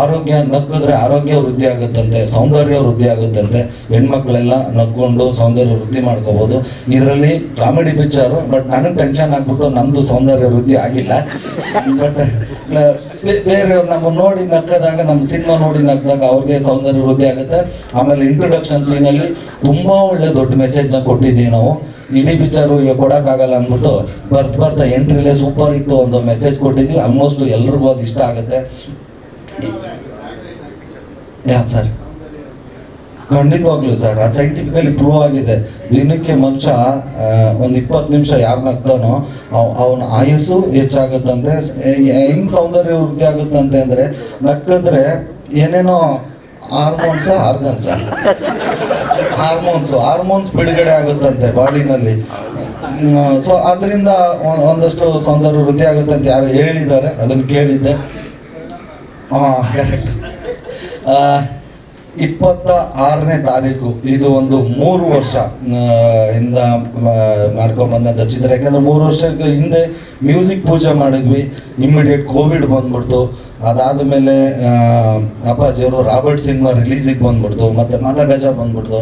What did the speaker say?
ಆರೋಗ್ಯ ನಗ್ಗಿದ್ರೆ ಆರೋಗ್ಯ ವೃದ್ಧಿ ಆಗುತ್ತಂತೆ, ಸೌಂದರ್ಯ ವೃದ್ಧಿ ಆಗುತ್ತಂತೆ, ಹೆಣ್ಮಕ್ಳೆಲ್ಲ ನಗ್ಕೊಂಡು ಸೌಂದರ್ಯ ವೃದ್ಧಿ ಮಾಡ್ಕೋಬಹುದು ಇದರಲ್ಲಿ ಕಾಮಿಡಿ ಪಿಕ್ಚರು, ಬಟ್ ನನಗೆ ಟೆನ್ಷನ್ ಆಗ್ಬಿಟ್ಟು ನಂದು ಸೌಂದರ್ಯ ವೃದ್ಧಿ ಆಗಿಲ್ಲ. ಬಟ್ ಬೇರೆ ನಮ್ಮ ನೋಡಿ ನಕ್ಕದಾಗ ನಮ್ಮ ಸಿನಿಮಾ ನೋಡಿ ನಕ್ಕಿದಾಗ ಅವ್ರಿಗೆ ಸೌಂದರ್ಯ ವೃದ್ಧಿ ಆಗುತ್ತೆ. ಆಮೇಲೆ ಇಂಟ್ರೊಡಕ್ಷನ್ ಸೀನಲ್ಲಿ ತುಂಬ ಒಳ್ಳೆ ದೊಡ್ಡ ಮೆಸೇಜ್ನ ಕೊಟ್ಟಿದ್ದೀವಿ ನಾವು. ಇಡೀ ಪಿಕ್ಚರು ಈಗ ಕೊಡೋಕ್ಕಾಗಲ್ಲ ಅಂದ್ಬಿಟ್ಟು ಬರ್ತಾ ಬರ್ತಾ ಎಂಟ್ರಿಲೇ ಸೂಪರ್ ಇಟ್ಟು ಒಂದು ಮೆಸೇಜ್ ಕೊಟ್ಟಿದ್ದೀವಿ. ಆಲ್ಮೋಸ್ಟ್ ಎಲ್ರಿಗೂ ಅದು ಇಷ್ಟ ಆಗುತ್ತೆ. ಯಾ ಸರ್ ಖಂಡಿತವಾಗ್ಲೂ ಸರ್ ಅದು ಸೈಂಟಿಫಿಕಲಿ ಪ್ರೂವ್ ಆಗಿದೆ. ದಿನಕ್ಕೆ ಮನುಷ್ಯ ಒಂದು ಇಪ್ಪತ್ತು ನಿಮಿಷ ಯಾರು ನಗ್ತಾನೋ ಅವನ ಆಯಸ್ಸು ಹೆಚ್ಚಾಗುತ್ತಂತೆ. ಹೆಂಗ್ ಸೌಂದರ್ಯ ವೃದ್ಧಿ ಆಗುತ್ತಂತೆ ಅಂದರೆ, ನಕ್ಕಿದ್ರೆ ಏನೇನೋ ಹಾರ್ಮೋನ್ಸ್ ಆರ್ಗನ್ಸ ಹಾರ್ಮೋನ್ಸ್ ಹಾರ್ಮೋನ್ಸ್ ಬಿಡುಗಡೆ ಆಗುತ್ತಂತೆ ಬಾಡಿನಲ್ಲಿ. ಸೊ ಅದರಿಂದ ಒಂದಷ್ಟು ಸೌಂದರ್ಯ ವೃದ್ಧಿ ಆಗುತ್ತಂತೆ ಯಾರು ಹೇಳಿದ್ದಾರೆ. ಅದನ್ನು ಕೇಳಿದ್ದೆ. ಇಪ್ಪತ್ತ ಆರನೇ ತಾರೀಕು, ಇದು ಒಂದು ಮೂರು ವರ್ಷ ಇಂದ ಮಾಡ್ಕೊಂಡ್ಬಂದಂಥ ಚಿತ್ರ. ಯಾಕಂದ್ರೆ ಮೂರು ವರ್ಷಕ್ಕೆ ಹಿಂದೆ ಮ್ಯೂಸಿಕ್ ಪೂಜೆ ಮಾಡಿದ್ವಿ. ಇಮ್ಮಿಡಿಯೇಟ್ ಕೋವಿಡ್ ಬಂದ್ಬಿಡ್ತು. ಅದಾದ ಮೇಲೆ ಅಪ್ಪಾಜಿಯವರು ರಾಬರ್ಟ್ ಸಿನಿಮಾ ರಿಲೀಸಿಗೆ ಬಂದ್ಬಿಡ್ತು. ಮತ್ತೆ ಮದಗಜ ಬಂದ್ಬಿಡ್ತು.